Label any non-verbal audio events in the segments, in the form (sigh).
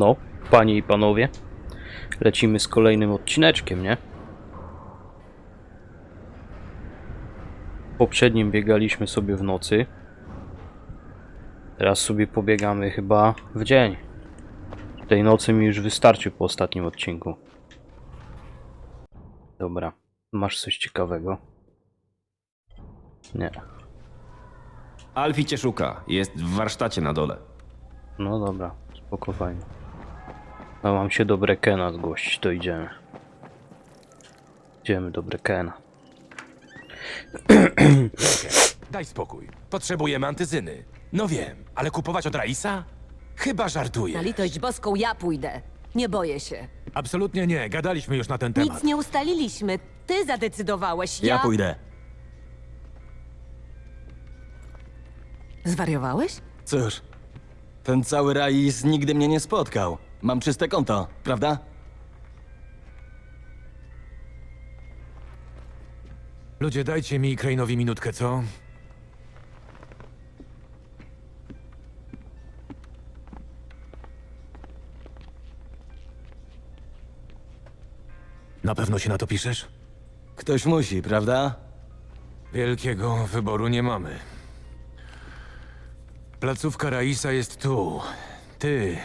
No, panie i panowie, lecimy z kolejnym odcineczkiem, nie? W poprzednim biegaliśmy sobie w nocy. Teraz sobie pobiegamy chyba w dzień. Tej nocy mi już wystarczy po ostatnim odcinku. Dobra, masz coś ciekawego? Nie. Alfie cię szuka. Jest w warsztacie na dole. No dobra, spoko fajnie. A mam się do Brekena zgłosić, to idziemy. Idziemy do Brekena. (clears throat) Daj spokój. Potrzebujemy antyzyny. No wiem, ale kupować od Raisa? Chyba Na żartuję. litość boską ja pójdę. Nie boję się. Absolutnie nie, gadaliśmy już na ten temat. Nic nie ustaliliśmy. Ty zadecydowałeś. Ja, Ja pójdę. Zwariowałeś? Cóż, ten cały Rais nigdy mnie nie spotkał. Mam czyste konto, prawda? Ludzie, dajcie mi i Crane'owi minutkę, co? Na pewno się na to piszesz? Ktoś musi, prawda? Wielkiego wyboru nie mamy. Placówka Raisa jest tu. Ty.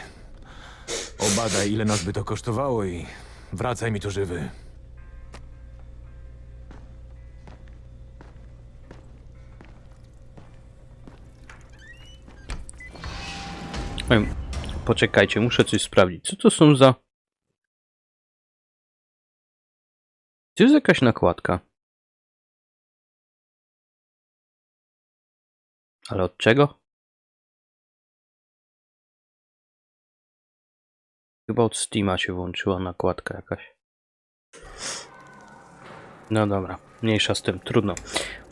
Obadaj, ile nas by to kosztowało i wracaj mi tu żywy. Poczekajcie, muszę coś sprawdzić. Co to są za... Czy jest jakaś nakładka? Ale od czego? Chyba od Steama się włączyła nakładka jakaś. No dobra, mniejsza z tym, trudno.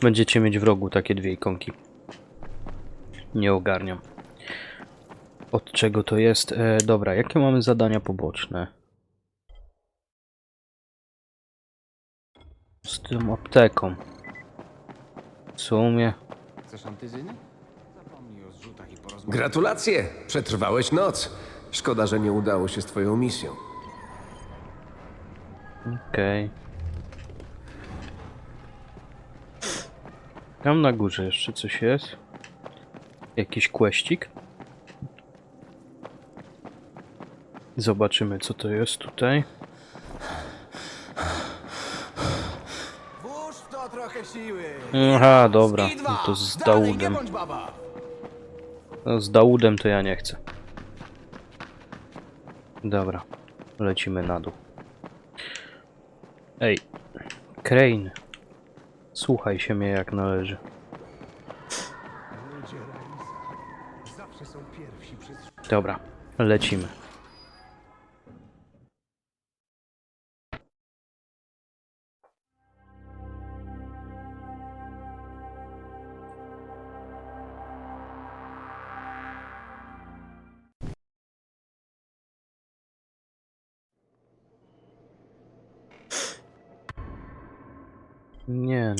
Będziecie mieć w rogu takie dwie ikonki. Nie ogarniam. Od czego to jest? E, dobra, jakie mamy zadania poboczne? Z tą apteką. W sumie. Gratulacje! Przetrwałeś noc. Szkoda, że nie udało się z twoją misją. Okej. Tam na górze jeszcze coś jest. Jakiś kłeścik. Zobaczymy co to jest tutaj. Włóż w to trochę siły. Aha, dobra. No to z Dalej, nie Dałudem. bądź baba. No, z Dałudem to ja nie chcę. Dobra, lecimy na dół. Ej, Crane. Słuchaj się mnie jak należy. Dobra, lecimy.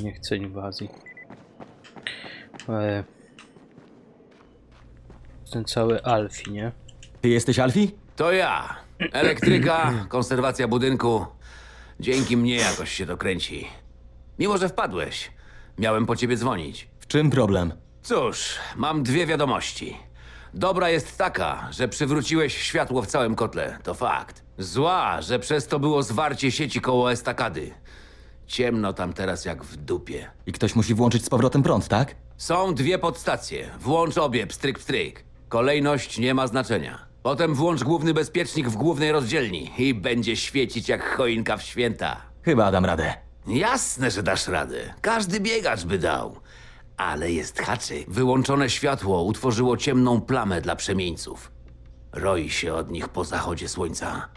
Nie, chcę inwazji. E... Ten cały Alfie, nie? Ty jesteś Alfie? To ja. Elektryka, (clears throat) konserwacja budynku. Dzięki mnie jakoś się to kręci. Mimo, że wpadłeś, miałem po ciebie dzwonić. W czym problem? Cóż, mam dwie wiadomości. Dobra jest taka, że przywróciłeś światło w całym kotle, to fakt. Zła, że przez to było zwarcie sieci koło estakady. Ciemno tam teraz jak w dupie. I ktoś musi włączyć z powrotem prąd, tak? Są dwie podstacje. Włącz obie, pstryk, pstryk. Kolejność nie ma znaczenia. Potem włącz główny bezpiecznik w głównej rozdzielni i będzie świecić jak choinka w święta. Chyba dam radę. Jasne, że dasz radę. Każdy biegacz by dał. Ale jest haczyk. Wyłączone światło utworzyło ciemną plamę dla przemieńców. Roi się od nich po zachodzie słońca.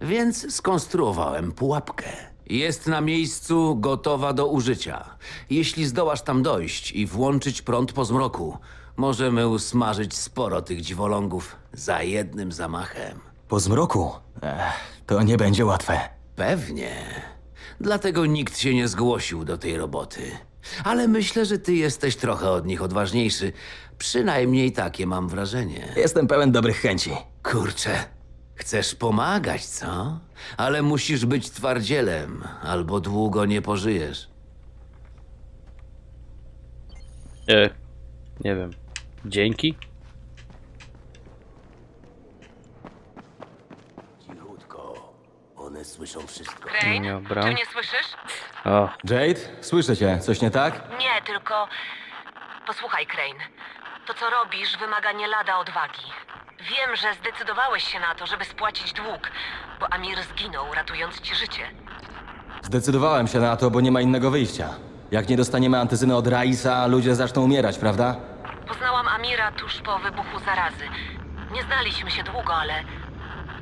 Więc skonstruowałem pułapkę. Jest na miejscu, gotowa do użycia. Jeśli zdołasz tam dojść i włączyć prąd po zmroku, możemy usmażyć sporo tych dziwolągów za jednym zamachem. Po zmroku? Ech, to nie będzie łatwe. Pewnie. Dlatego nikt się nie zgłosił do tej roboty. Ale myślę, że ty jesteś trochę od nich odważniejszy. Przynajmniej takie mam wrażenie. Jestem pełen dobrych chęci. Kurczę, Chcesz pomagać, co? Ale musisz być twardzielem, albo długo nie pożyjesz. E, nie wiem. Dzięki? Cichutko. One słyszą wszystko. Crane, Dobra. czy mnie słyszysz? O, Jade, słyszę cię. Coś nie tak? Nie, tylko... Posłuchaj, Crane. To, co robisz, wymaga nie lada odwagi. Wiem, że zdecydowałeś się na to, żeby spłacić dług, bo Amir zginął, ratując ci życie. Zdecydowałem się na to, bo nie ma innego wyjścia. Jak nie dostaniemy antyzyny od Raisa, ludzie zaczną umierać, prawda? Poznałam Amira tuż po wybuchu zarazy. Nie znaliśmy się długo, ale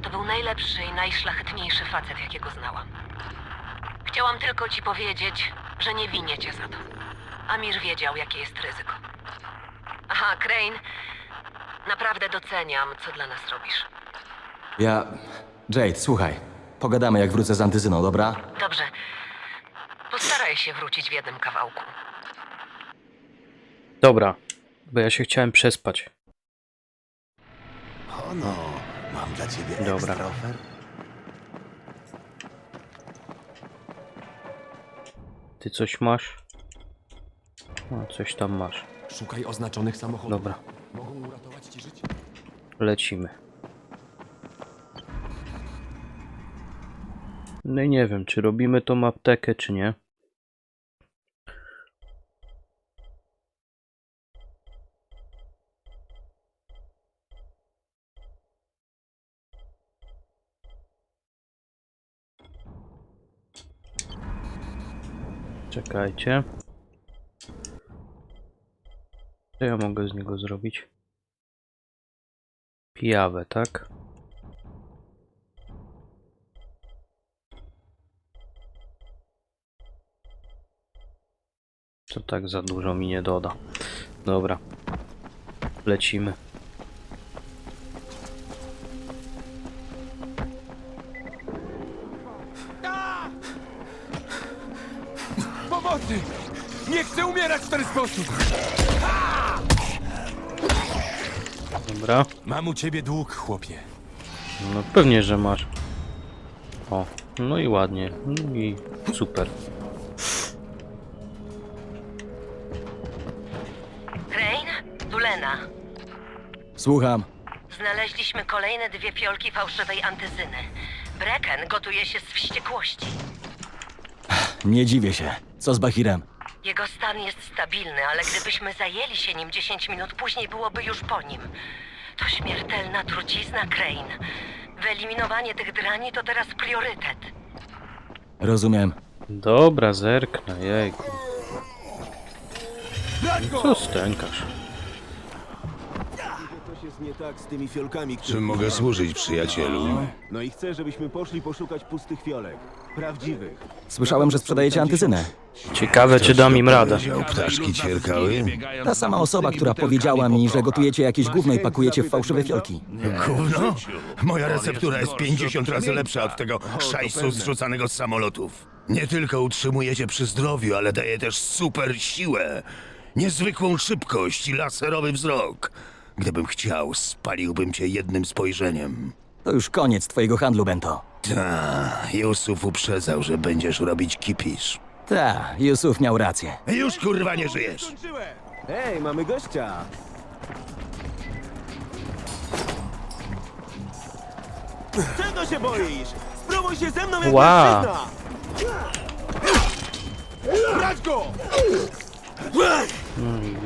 to był najlepszy i najszlachetniejszy facet, jakiego znałam. Chciałam tylko ci powiedzieć, że nie winię cię za to. Amir wiedział, jakie jest ryzyko. Aha, Crane, naprawdę doceniam, co dla nas robisz. Ja... Jade, słuchaj. Pogadamy, jak wrócę z antyzyną, dobra? Dobrze. Postaraj się wrócić w jednym kawałku. dobra. Bo ja się chciałem przespać. Ono, mam dla ciebie Dobra. ekstra ofer- Ty coś masz? No, coś tam masz. Szukaj oznaczonych samochodów. Dobra, Mogą uratować ci życie. lecimy. No i nie wiem, czy robimy tą aptekę, czy nie. Czekajcie. Co ja mogę z niego zrobić? Pijawę, tak? To tak za dużo mi nie doda. Dobra. Lecimy. Pomocy! Nie chcę umierać w ten sposób! Dobra. Mam u ciebie dług, chłopie. No pewnie, że masz. O, no i ładnie. No i super. Crane? Tu Lena. Słucham. Znaleźliśmy kolejne dwie fiolki fałszywej antyzyny. Brecken gotuje się z wściekłości. Nie dziwię się. Co z Bahirem? Jego stan jest stabilny, ale gdybyśmy zajęli się nim 10 minut później, byłoby już po nim. To śmiertelna trucizna, Crane. Wyeliminowanie tych drani to teraz priorytet. Rozumiem. Dobra, zerknę, jejku. Co stękasz? Jest nie tak z tymi fiolkami, które... Czym mogę służyć, przyjacielu? No i chcę, żebyśmy poszli poszukać pustych fiolek. Prawdziwych. Słyszałem, że sprzedajecie antyzynę. Ciekawe, czy dam im radę. Ptaszki ćwierkały? Ta sama osoba, która powiedziała mi, że gotujecie jakieś gówno i pakujecie w fałszywe fiolki. Gówno? Moja receptura jest 50 razy lepsza od tego szajsu zrzucanego z samolotów. Nie tylko utrzymuje cię przy zdrowiu, ale daje też super siłę. Niezwykłą szybkość i laserowy wzrok. Gdybym chciał, spaliłbym cię jednym spojrzeniem. To już koniec twojego handlu, Bento. Ta, Jusuf uprzedzał, że będziesz robić kipisz. Ta, Yusuf miał rację. Już kurwa nie żyjesz! Hej, mamy gościa! Czego się boisz? Spróbuj się ze mną jak Ła. mężczyzna! Brać go!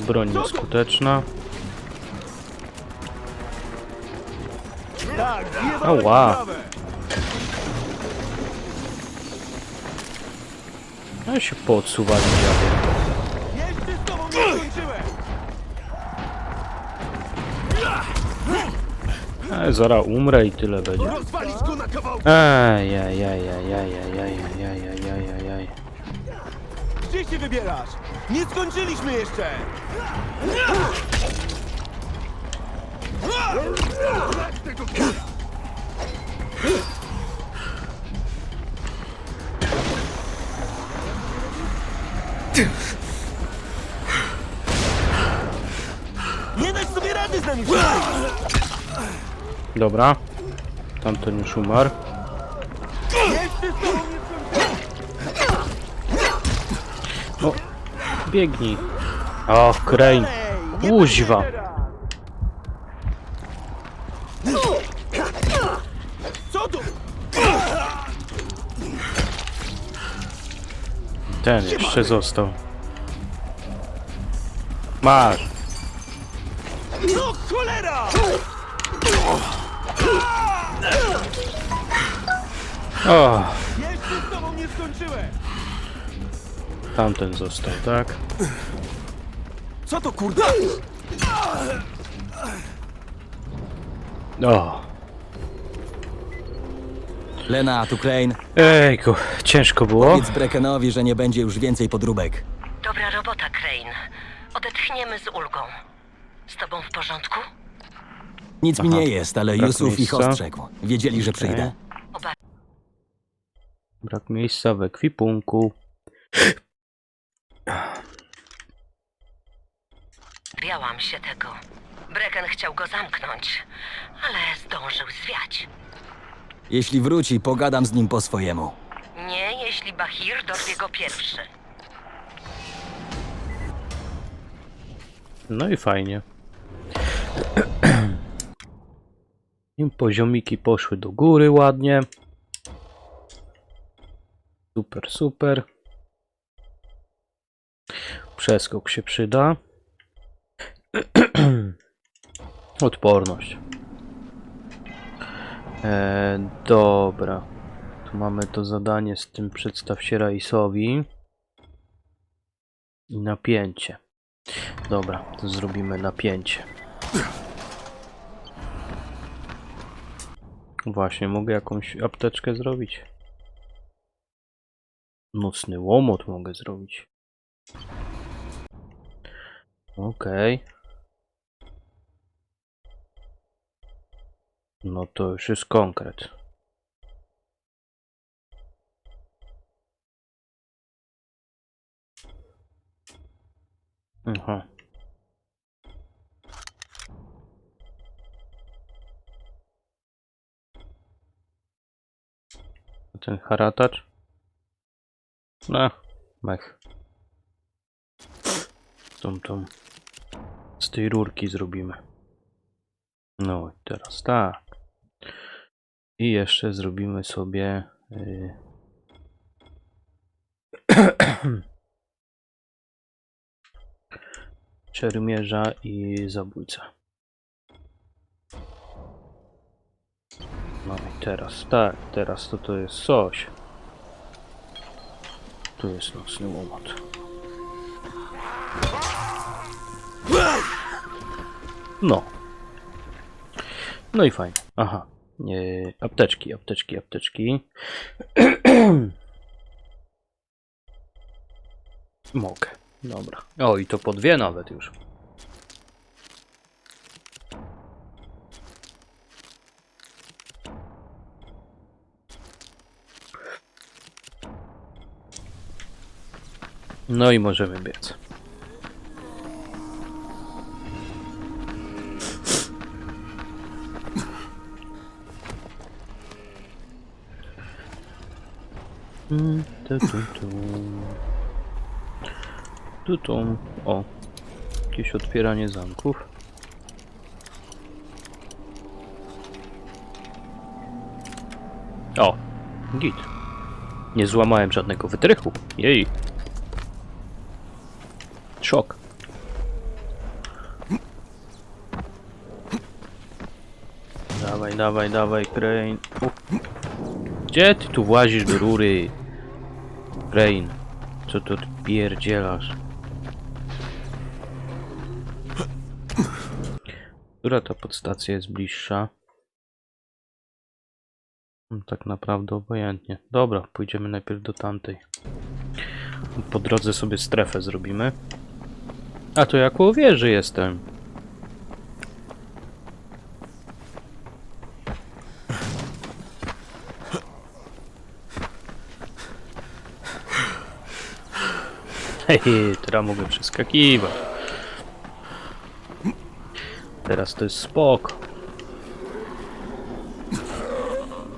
Broń nieskuteczna. Tak, Ała. No się poodsuwali dziadzie. Jeszcze z tobą nie skończyłem! E, zaraz umrę i tyle będzie. Rozwalić go na kawałki! Ej. Gdzie się wybierasz? Nie skończyliśmy jeszcze! Nie dać sobie rady z nami! Dobra. Tamten już umarł. No, biegnij. O, Crane. Kuźwa. Ten jeszcze został. Masz. No cholera! O, Jeszcze z tobą nie skończyłem! tamten został, tak? Co to kurde? O, Lena, tu Crane. ejku, ciężko było. Powiedz Breckenowi, że nie będzie już więcej podróbek. Dobra robota, Crane. Odetchniemy z ulgą. Z tobą w porządku? Nic mi Aha. nie jest, ale Brak Yusuf ich miejsca. ostrzegł. Wiedzieli, że przyjdę. Brak miejsca w ekwipunku. Obawiałam się tego. Brecken chciał go zamknąć, ale zdążył zwiać. Jeśli wróci, pogadam z nim po swojemu. Nie, jeśli Bahir dorwie go pierwszy. No i fajnie. I poziomiki poszły do góry ładnie. Super, super. Przeskok się przyda. (clears throat) Odporność. E, dobra. Tu mamy to zadanie z tym przedstaw się Raisowi. I napięcie. Dobra, to zrobimy napięcie. Właśnie, mogę jakąś apteczkę zrobić. Nocny łomot mogę zrobić. Okej. No to już jest konkret. Aha. A ten haratacz? No, mech. Tą, tą. Z tej rurki zrobimy. No i teraz tak. I jeszcze zrobimy sobie... (clears throat) Yy... I zabójca. No i teraz, tak, teraz to to jest coś. Tu jest nocny łomot. No. No i fajnie. Aha. Nie, apteczki, apteczki, apteczki. (clears throat) Mogę. Dobra. O, i to po dwie nawet już. No i możemy biec. Tu, tu. O. Jakieś otwieranie zamków. O. Git. Nie złamałem żadnego wytrychu. Jej. Szok. Dawaj, dawaj, dawaj, Crane. Gdzie ty tu włazisz do rury? Crane. Co tu pierdzielasz? Która ta podstacja jest bliższa? Hmm, Tak naprawdę obojętnie. Dobra, pójdziemy najpierw do tamtej. Po drodze sobie strefę zrobimy. A to ja koło wieży jestem. (laughs) Hehe, teraz mogę przeskakiwać. Teraz to jest spoko.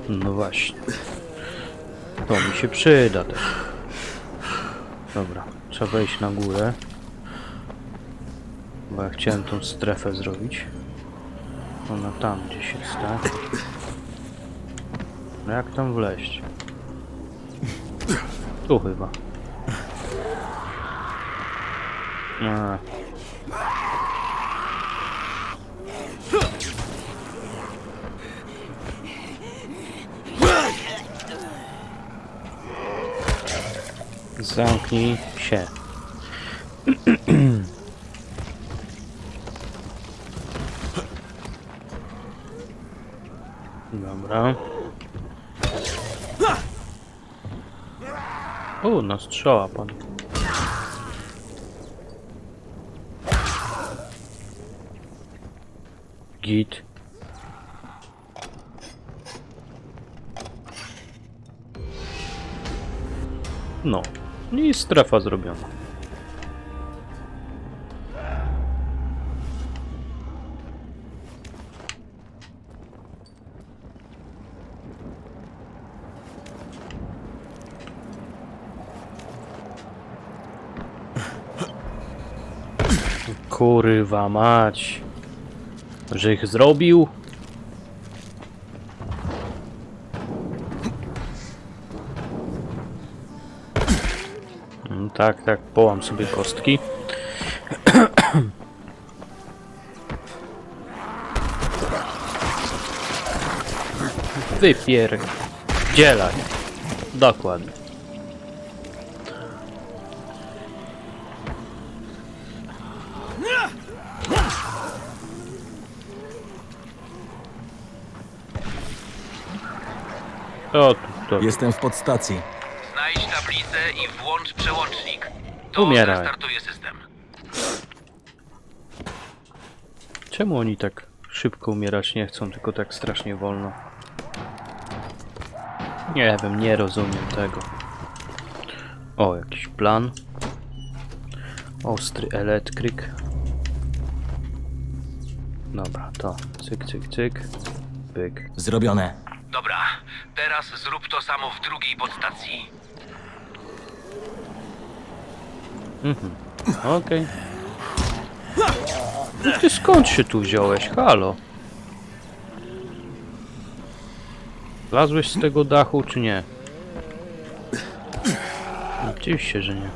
No właśnie. To mi się przyda też. Dobra, trzeba wejść na górę. Bo ja chciałem tą strefę zrobić. Ona tam gdzieś jest, tak? No jak tam wleźć? Tu chyba. Zamknij się. Dobra. O, no pan. Git. No. I strefa zrobiona. Kurwa mać. Że ich zrobił? Mm, Tak, tak, połam sobie kostki. Wypier... Dzielaj. Dokładnie. To, to, Jestem w podstacji. Znajdź tablicę i włącz przełącznik. To Umieraj. restartuje system. Czemu oni tak szybko umierać nie chcą, tylko tak strasznie wolno? Nie wiem, nie rozumiem tego. O, jakiś plan. Ostry elektryk. Dobra, to cyk, cyk, cyk. Pyk. Zrobione. Dobra, teraz zrób to samo w drugiej podstacji. Okej. No ty skąd się tu wziąłeś? Halo? Zlazłeś z tego dachu, czy nie? Oczywiście, że nie.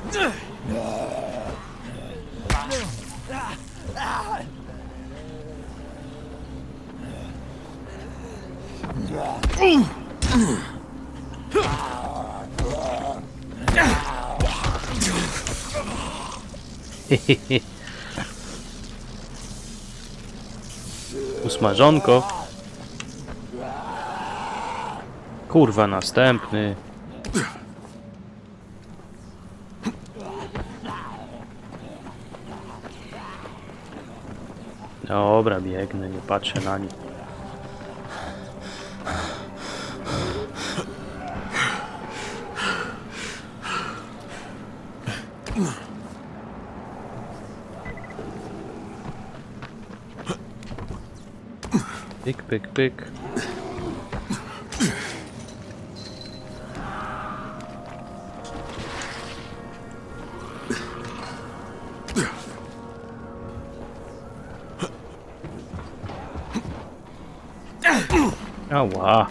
(laughs) Usmażonko. Kurwa, następny. Dobra, biegnę, nie patrzę na nich. Pyk, pyk, pyk. Ała.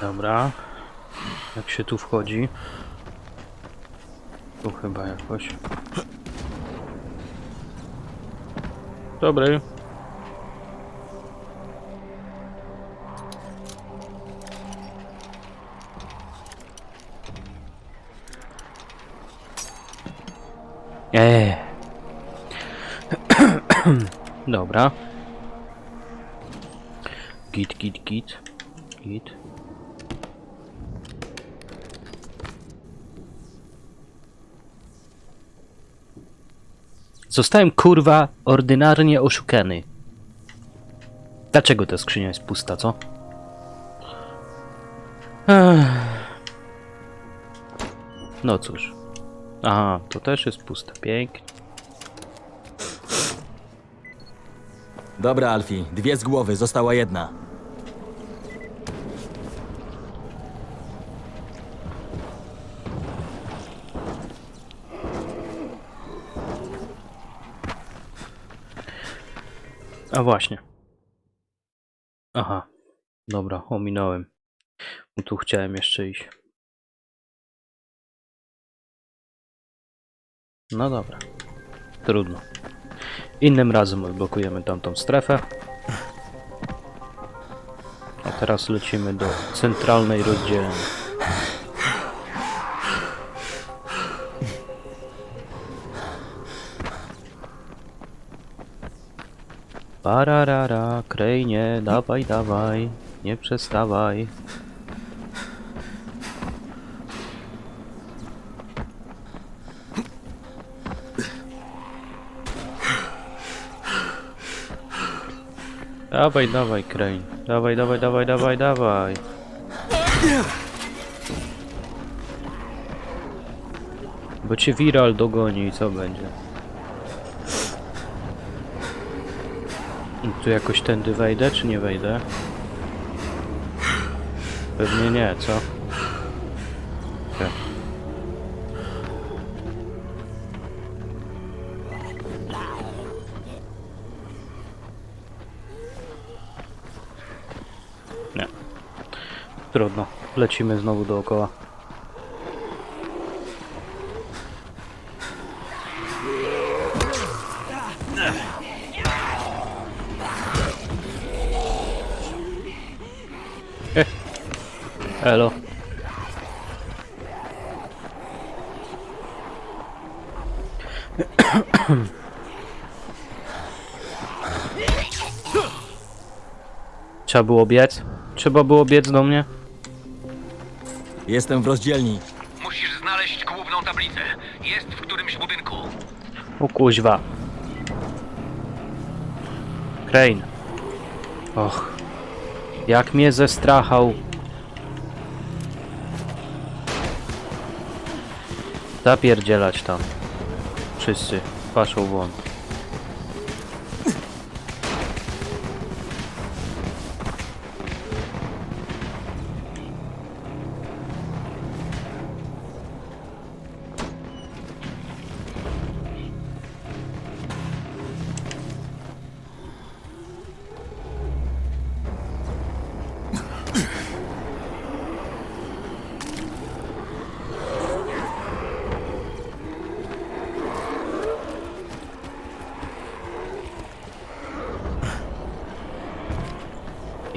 Dobra. Jak się tu wchodzi? Tu chyba jakoś. Dobry. Eee. (clears throat) Dobra. Git, git, git. Git. Zostałem kurwa ordynarnie oszukany. Dlaczego ta skrzynia jest pusta, co? Ech. No cóż. Aha, to też jest puste. Pięknie. Dobra, Alfie, dwie z głowy, została jedna. Właśnie. Aha. Dobra, ominąłem. Tu chciałem jeszcze iść. No dobra. Trudno. Innym razem odblokujemy tamtą strefę. A teraz lecimy do centralnej rozdzielni. Pararara, krejnie, dawaj, dawaj, nie przestawaj. Dawaj, dawaj, kreń. Dawaj, dawaj, dawaj, dawaj, dawaj. Bo cię viral dogoni i co będzie? Tu jakoś tędy wejdę, czy nie wejdę? Pewnie nie, co? Nie. Trudno. Lecimy znowu dookoła. Elo. Trzeba było biec? Trzeba było biec do mnie? Jestem w rozdzielni. Musisz znaleźć główną tablicę. Jest w którymś budynku. O kuźwa. Crane. Och. Jak mnie zestrachał. Zapierdzielać tam. Wszyscy. Paszą won.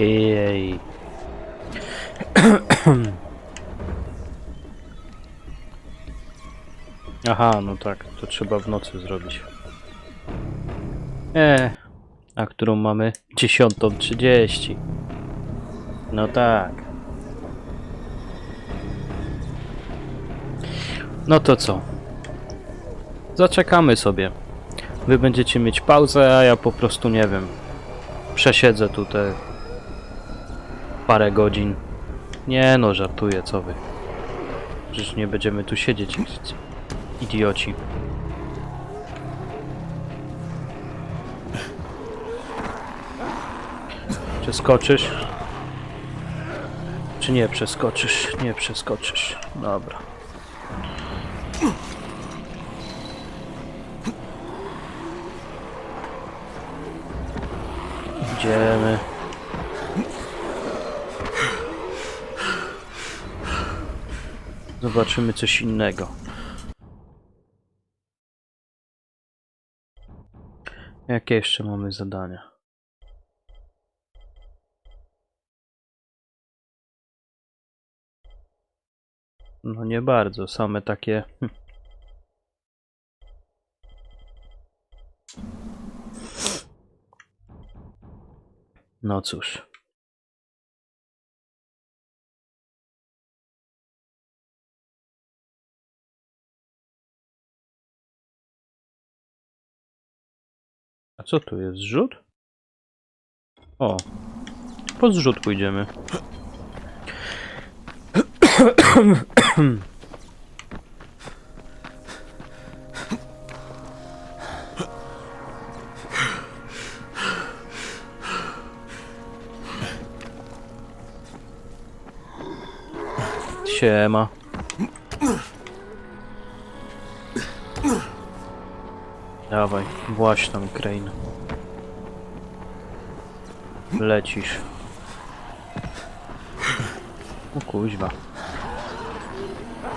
Jej. (clears throat) Aha, no tak, to trzeba w nocy zrobić. E, a którą mamy? 10.30. No tak. No to co? Zaczekamy sobie. Wy będziecie mieć pauzę, a ja po prostu nie wiem. Przesiedzę tutaj parę godzin. Nie no, żartuję, co wy. Przecież nie będziemy tu siedzieć idioci. Przeskoczysz? Czy nie przeskoczysz? Nie przeskoczysz. Dobra. Idziemy. Zobaczymy coś innego. Jakie jeszcze mamy zadania? No nie bardzo, same takie. hm. No cóż. A co tu jest? Zrzut? O. Po zrzut pójdziemy. Siema. Dawaj, właź tam, Crane. Lecisz. O kuźwa.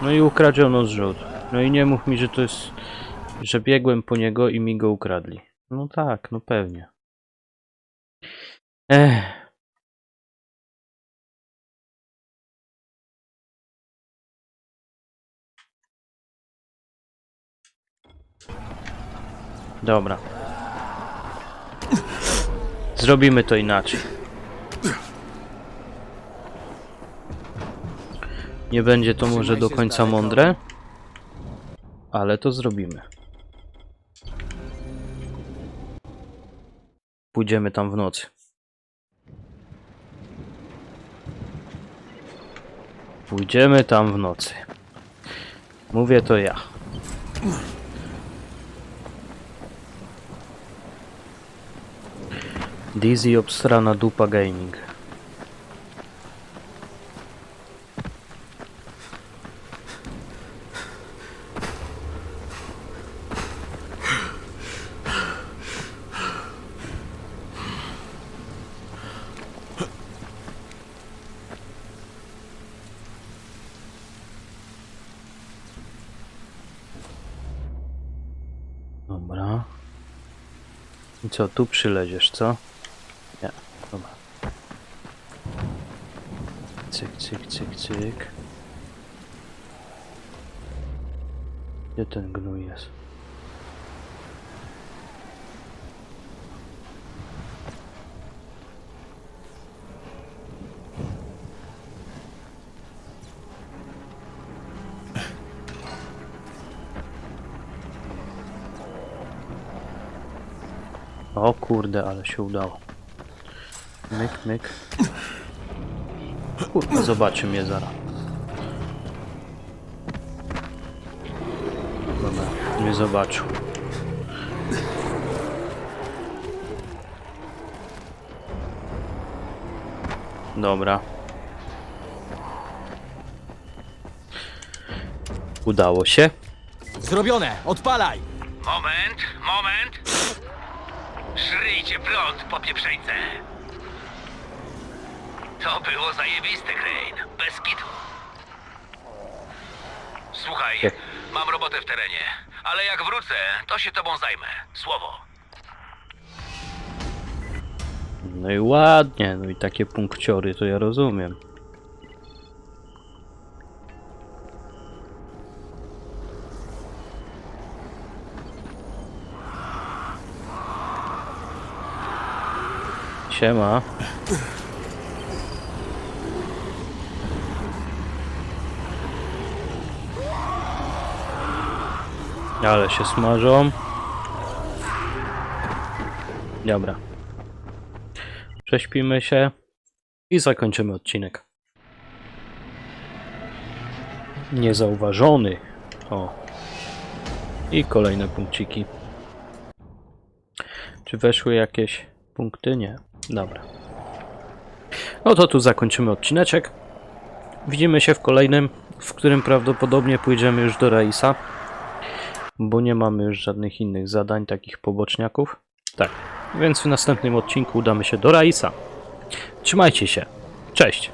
No i ukradziono zrzut. No i nie mów mi, że to jest... Że biegłem po niego i mi go ukradli. No tak, no pewnie. Ech. Dobra. Zrobimy to inaczej. Nie będzie to może do końca mądre, ale to zrobimy. Pójdziemy tam w nocy. Pójdziemy tam w nocy. Mówię to ja. Dizzy obstrana dupa gaming. Dobra. I co, tu przyleziesz, co? Nie, dobra. Cyk, cyk, cyk. Gdzie ten gnój jest? O kurde, ale się udało. Myk, myk. Kurde, zobaczy mnie zaraz. Dobra, nie zobaczył. Dobra. Udało się. Zrobione! Odpalaj! Moment, moment. Szryjcie prąd po pieprzeńce. To było zajebiste, Crane. Bez kitu. Słuchaj, Jak? mam robotę w terenie, ale jak wrócę, to się tobą zajmę. Słowo. No i ładnie, no i takie punkciory to ja rozumiem. Siema. Ale się smażą. Dobra. Prześpimy się i zakończymy odcinek. Niezauważony. O. I kolejne punkciki. Czy weszły jakieś punkty? Nie. Dobra. No to tu zakończymy odcineczek. Widzimy się w kolejnym, w którym prawdopodobnie pójdziemy już do Raisa. Bo nie mamy już żadnych innych zadań, takich poboczniaków. Tak. Więc w następnym odcinku udamy się do Raisa. Trzymajcie się. Cześć.